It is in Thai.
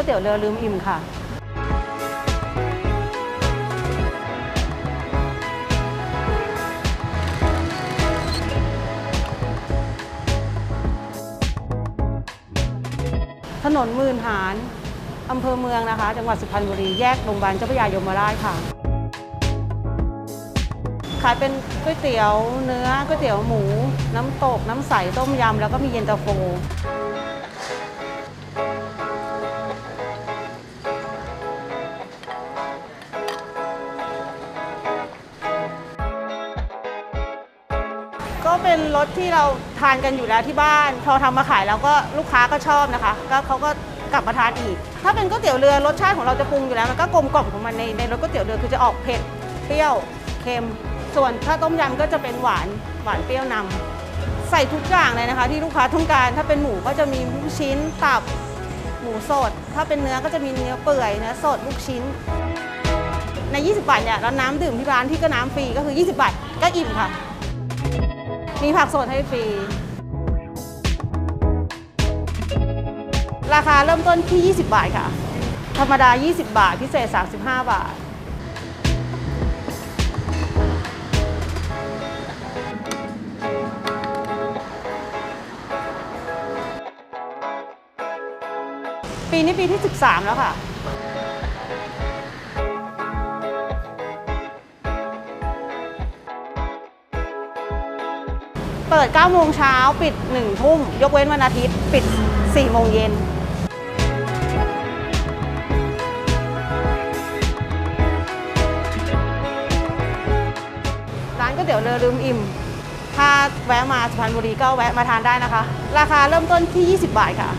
วยเตี๋ยวเรือลืมอิ่มค่ะถนนมื่นหารอำเภอเมืองนะคะ จังหวัดสุพรรณบุรี แยกโรงพยาบาลเจ้าพระยายมราชค่ะ ขายเป็นก๋วยเตี๋ยวเนื้อก๋วยเตี๋ยวหมู น้ำตก น้ำใส ต้มยำ แล้วก็มีเย็นตาโฟ ก็เป็นรสที่เราทานกันอยู่แล้วที่บ้าน พอทำมาขายแล้วก็ลูกค้าก็ชอบนะคะ ก็เขาก็กลับมาทานอีก ถ้าเป็นก๋วยเตี๋ยวเรือรสชาติของเราจะปรุงอยู่แล้วมันก็กลมกล่อมของมันในในรสก๋วยเตี๋ยวเรือคือจะออกเผ็ดเปรี้ยวเค็ม ส่วนถ้าต้มยำก็จะเป็นหวานหวานเปรี้ยวนำใส่ทุกอย่างเลยนะคะ ที่ลูกค้าต้องการ ถ้าเป็นหมูก็จะมีลูกชิ้นตับหมูสด ถ้าเป็นเนื้อก็จะมีเนื้อเปื่อยเนื้อสดลูกชิ้น ใน 20 บาทเนี่ยแล้วน้ำดื่มที่ร้านที่ก็น้ำฟรีก็คือ 20 บาทก็อิ่มค่ะ มีผักสดให้ฟรี ราคาเริ่มต้นที่ 20 บาทค่ะ ธรรมดา 20 บาท พิเศษ 35 บาทปีนี้ปีที่ 13 แล้วค่ะ เปิด9โมงเช้าปิด1ทุ่ม ยกเว้นวันอาทิตย์ ปิด4โมงเย็นร้านก๋วยเตี๋ยวเรือลืมอิ่ม ถ้าแวะมาสุพรรณบุรีก็แวะมาทานได้นะคะ ราคาเริ่มต้นที่ 20 บาทค่ะ